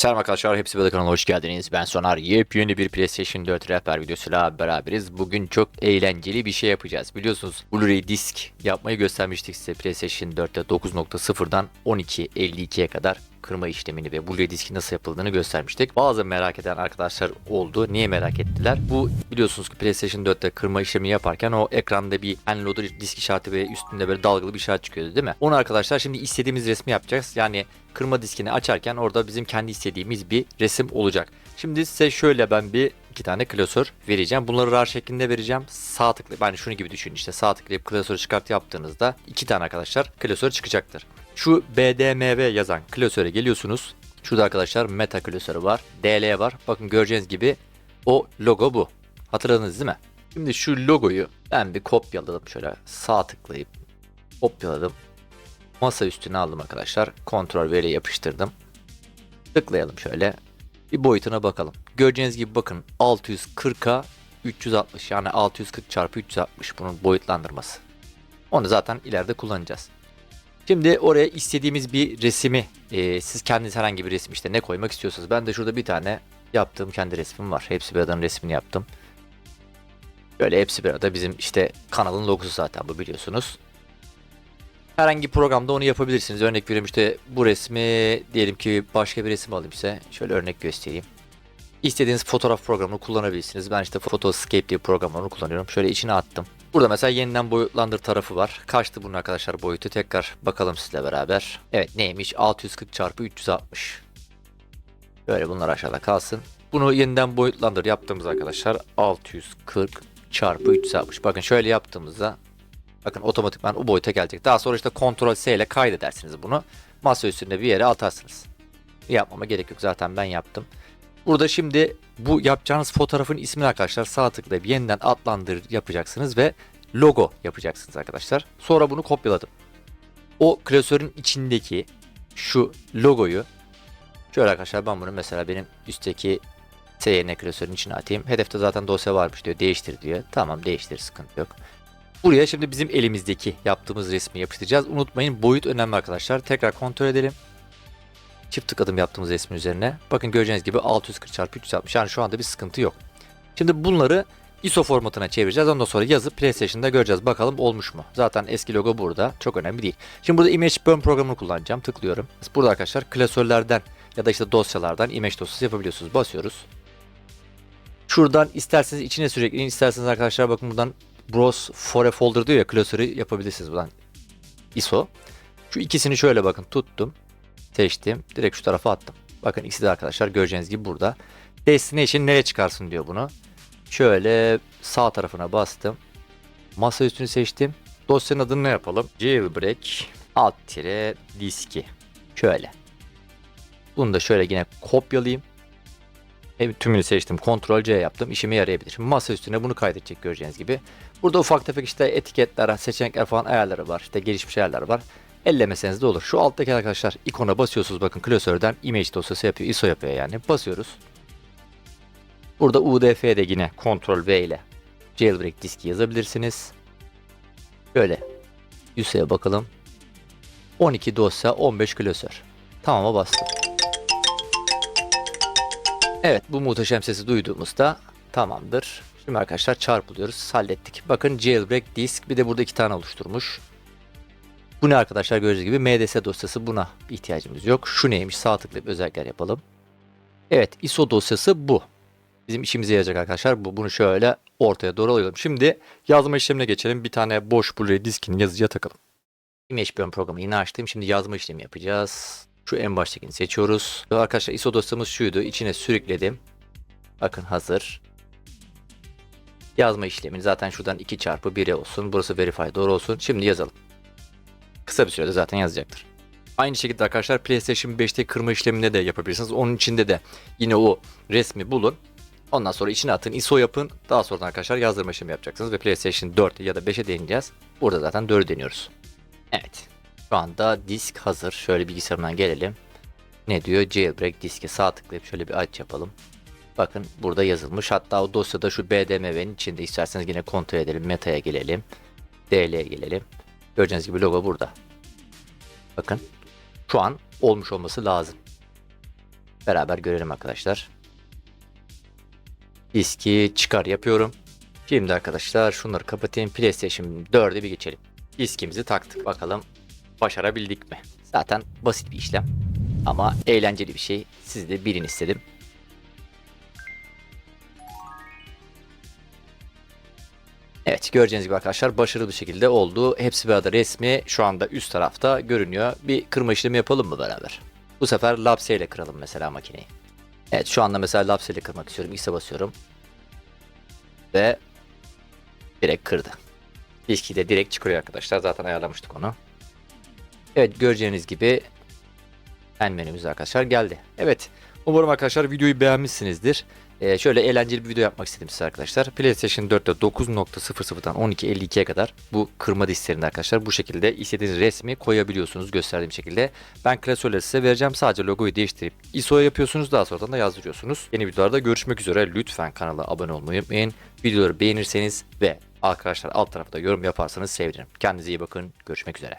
Selam arkadaşlar, hepsi böyle kanalına hoş geldiniz. Ben Sonar. Yepyeni bir PlayStation 4 rehber videosuyla beraberiz. Bugün çok eğlenceli bir şey yapacağız. Biliyorsunuz Blu-ray disk yapmayı göstermiştik size PlayStation 4'te 9.0'dan 12.52'ye kadar kırma işlemini ve Blu-ray diski nasıl yapıldığını göstermiştik. Bazı merak eden arkadaşlar oldu. Niye merak ettiler? Bu biliyorsunuz ki PlayStation 4'te kırma işlemi yaparken o ekranda bir unloader disk işareti ve üstünde böyle dalgalı bir işaret çıkıyordu değil mi? Onu arkadaşlar şimdi istediğimiz resmi yapacağız. Yani kırma diskini açarken orada bizim kendi istediğimiz bir resim olacak. Şimdi size şöyle ben bir iki tane klasör vereceğim. Bunları rar şeklinde vereceğim. Sağ tıklayıp yani şunu gibi düşünün işte sağ tıklayıp klasörü çıkart yaptığınızda iki tane arkadaşlar klasör çıkacaktır. Şu BDMV yazan klasöre geliyorsunuz. Şurada arkadaşlar meta klasörü var. DL var. Bakın göreceğiniz gibi o logo bu. Hatırladınız değil mi? Şimdi şu logoyu ben bir kopyaladım şöyle sağ tıklayıp kopyaladım. Masa üstüne aldım arkadaşlar. Kontrol V ile yapıştırdım. Tıklayalım şöyle. Bir boyutuna bakalım. Göreceğiniz gibi bakın 640'a 360 yani 640 çarpı 360 bunun boyutlandırması. Onu zaten ileride kullanacağız. Şimdi oraya istediğimiz bir resimi e, siz kendiniz herhangi bir resim işte ne koymak istiyorsanız. Ben de şurada bir tane yaptığım kendi resmim var. Hepsi bir adanın resmini yaptım. Böyle hepsi bir arada bizim işte kanalın logosu zaten bu biliyorsunuz. Herhangi programda onu yapabilirsiniz. Örnek veriyorum işte bu resmi diyelim ki başka bir resim alayım size. Şöyle örnek göstereyim. İstediğiniz fotoğraf programını kullanabilirsiniz. Ben işte Photoscape diye program var, onu kullanıyorum. Şöyle içine attım. Burada mesela yeniden boyutlandır tarafı var. Kaçtı bunun arkadaşlar boyutu? Tekrar bakalım sizle beraber. Evet neymiş? 640 çarpı 360. Böyle bunlar aşağıda kalsın. Bunu yeniden boyutlandır yaptığımız arkadaşlar 640 çarpı 360. Bakın şöyle yaptığımızda Bakın otomatikman o boyuta gelecek. Daha sonra işte Ctrl S ile kaydedersiniz bunu. Masa üstünde bir yere atarsınız. Yapmama gerek yok zaten ben yaptım. Burada şimdi bu yapacağınız fotoğrafın ismini arkadaşlar sağ tıklayıp yeniden adlandır yapacaksınız ve logo yapacaksınız arkadaşlar. Sonra bunu kopyaladım. O klasörün içindeki şu logoyu şöyle arkadaşlar ben bunu mesela benim üstteki SYN klasörün içine atayım. Hedefte zaten dosya varmış diyor. Değiştir diyor. Tamam değiştir sıkıntı yok. Buraya şimdi bizim elimizdeki yaptığımız resmi yapıştıracağız. Unutmayın boyut önemli arkadaşlar. Tekrar kontrol edelim. Çift tıkladım yaptığımız resmin üzerine. Bakın göreceğiniz gibi 640 x 360 yani şu anda bir sıkıntı yok. Şimdi bunları ISO formatına çevireceğiz. Ondan sonra yazıp PlayStation'da göreceğiz. Bakalım olmuş mu? Zaten eski logo burada. Çok önemli değil. Şimdi burada Image Burn programını kullanacağım. Tıklıyorum. Burada arkadaşlar klasörlerden ya da işte dosyalardan image dosyası yapabiliyorsunuz. Basıyoruz. Şuradan isterseniz içine sürekli isterseniz arkadaşlar bakın buradan Browse for a folder diyor ya klasörü yapabilirsiniz buradan. ISO. Şu ikisini şöyle bakın tuttum. Seçtim. Direkt şu tarafa attım. Bakın ikisi de arkadaşlar göreceğiniz gibi burada. Destination nereye çıkarsın diyor bunu. Şöyle sağ tarafına bastım. Masa üstünü seçtim. Dosyanın adını ne yapalım? Jailbreak alt tire diski. Şöyle. Bunu da şöyle yine kopyalayayım. Evet, tümünü seçtim. Ctrl C yaptım. İşime yarayabilir. Şimdi masa üstüne bunu kaydedecek göreceğiniz gibi. Burada ufak tefek işte etiketler, seçenekler falan ayarları var. İşte gelişmiş ayarlar var. Ellemeseniz de olur. Şu alttaki arkadaşlar ikona basıyorsunuz bakın klasörden image dosyası yapıyor. ISO yapıyor yani. Basıyoruz. Burada UDF'de yine Ctrl V ile jailbreak diski yazabilirsiniz. Şöyle üseye bakalım. 12 dosya 15 klasör. Tamam'a bastım. Evet bu muhteşem sesi duyduğumuzda tamamdır. Şimdi arkadaşlar çarpılıyoruz. Hallettik. Bakın jailbreak disk bir de burada iki tane oluşturmuş. Bu ne arkadaşlar gördüğünüz gibi MDS dosyası buna ihtiyacımız yok. Şu neymiş sağ tıklayıp özellikler yapalım. Evet ISO dosyası bu. Bizim işimize yarayacak arkadaşlar. Bu, bunu şöyle ortaya doğru alıyorum. Şimdi yazma işlemine geçelim. Bir tane boş Blu-ray diskini yazıcıya takalım. Image Burn programı yine açtım. Şimdi yazma işlemi yapacağız. Şu en baştakini seçiyoruz. Arkadaşlar ISO dosyamız şuydu. İçine sürükledim. Bakın hazır. Yazma işlemini zaten şuradan 2 çarpı 1'e olsun. Burası verify doğru olsun. Şimdi yazalım. Kısa bir sürede zaten yazacaktır. Aynı şekilde arkadaşlar PlayStation 5'te kırma işleminde de yapabilirsiniz. Onun içinde de yine o resmi bulun. Ondan sonra içine atın, ISO yapın. Daha sonra arkadaşlar yazdırma işlemi yapacaksınız ve PlayStation 4 ya da 5'e deneyeceğiz. Burada zaten 4'ü deniyoruz. Evet. Şu anda disk hazır. Şöyle bilgisayarımdan gelelim. Ne diyor? Jailbreak diski sağ tıklayıp şöyle bir aç yapalım. Bakın burada yazılmış. Hatta o dosyada şu BDMV'nin içinde isterseniz yine kontrol edelim. Meta'ya gelelim. DL'ye gelelim. Göreceğiniz gibi logo burada. Bakın. Şu an olmuş olması lazım. beraber görelim arkadaşlar. Diski çıkar yapıyorum. Şimdi arkadaşlar şunları kapatayım. PlayStation 4'e bir geçelim. Diskimizi taktık. Bakalım başarabildik mi? Zaten basit bir işlem. Ama eğlenceli bir şey. Siz de bilin istedim. Göreceğiniz gibi arkadaşlar başarılı bir şekilde oldu. Hepsi bir arada resmi şu anda üst tarafta görünüyor. Bir kırma işlemi yapalım mı beraber? Bu sefer lapse ile kıralım mesela makineyi. Evet şu anda mesela lapse ile kırmak istiyorum. X'e basıyorum. Ve direkt kırdı. Diski de direkt çıkıyor arkadaşlar. Zaten ayarlamıştık onu. Evet göreceğiniz gibi en menümüz arkadaşlar geldi. Evet umarım arkadaşlar videoyu beğenmişsinizdir. Ee, şöyle eğlenceli bir video yapmak istedim size arkadaşlar. PlayStation 4'te 9.00'dan 12.52'ye kadar bu kırma disklerinde arkadaşlar bu şekilde istediğiniz resmi koyabiliyorsunuz gösterdiğim şekilde. Ben klasörle size vereceğim. Sadece logoyu değiştirip ISO'ya yapıyorsunuz. Daha sonradan da yazdırıyorsunuz. Yeni videolarda görüşmek üzere. Lütfen kanala abone olmayı unutmayın. Videoları beğenirseniz ve arkadaşlar alt tarafta yorum yaparsanız sevinirim. Kendinize iyi bakın. Görüşmek üzere.